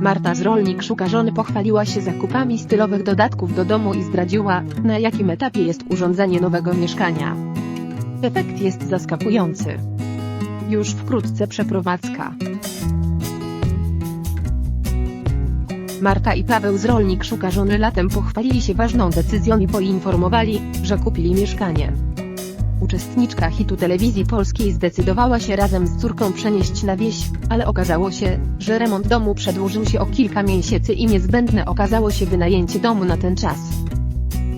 Marta z Rolnik szuka żony pochwaliła się zakupami stylowych dodatków do domu i zdradziła, na jakim etapie jest urządzenie nowego mieszkania. Efekt jest zaskakujący. Już wkrótce przeprowadzka. Marta i Paweł z Rolnik szuka żony latem pochwalili się ważną decyzją i poinformowali, że kupili mieszkanie. Uczestniczka hitu telewizji polskiej zdecydowała się razem z córką przenieść na wieś, ale okazało się, że remont domu przedłużył się o kilka miesięcy i niezbędne okazało się wynajęcie domu na ten czas.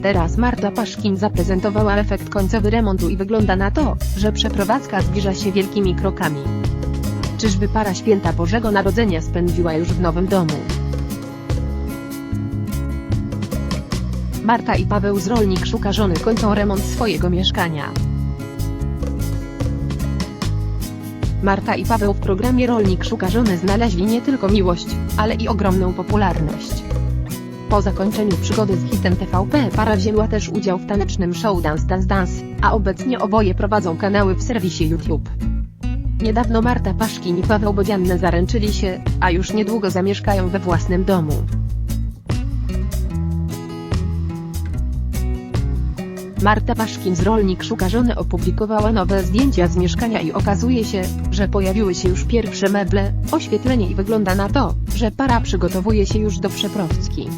Teraz Marta Paszkin zaprezentowała efekt końcowy remontu i wygląda na to, że przeprowadzka zbliża się wielkimi krokami. Czyżby para święta Bożego Narodzenia spędziła już w nowym domu? Marta i Paweł z Rolnik szuka żony kończą remont swojego mieszkania. Marta i Paweł w programie Rolnik szuka żony znaleźli nie tylko miłość, ale i ogromną popularność. Po zakończeniu przygody z hitem TVP para wzięła też udział w tanecznym show Dance Dance Dance, a obecnie oboje prowadzą kanały w serwisie YouTube. Niedawno Marta Paszkin i Paweł Bodzianne zaręczyli się, a już niedługo zamieszkają we własnym domu. Marta Paszkin z Rolnik szuka żony opublikowała nowe zdjęcia z mieszkania i okazuje się, że pojawiły się już pierwsze meble, oświetlenie i wygląda na to, że para przygotowuje się już do przeprowadzki.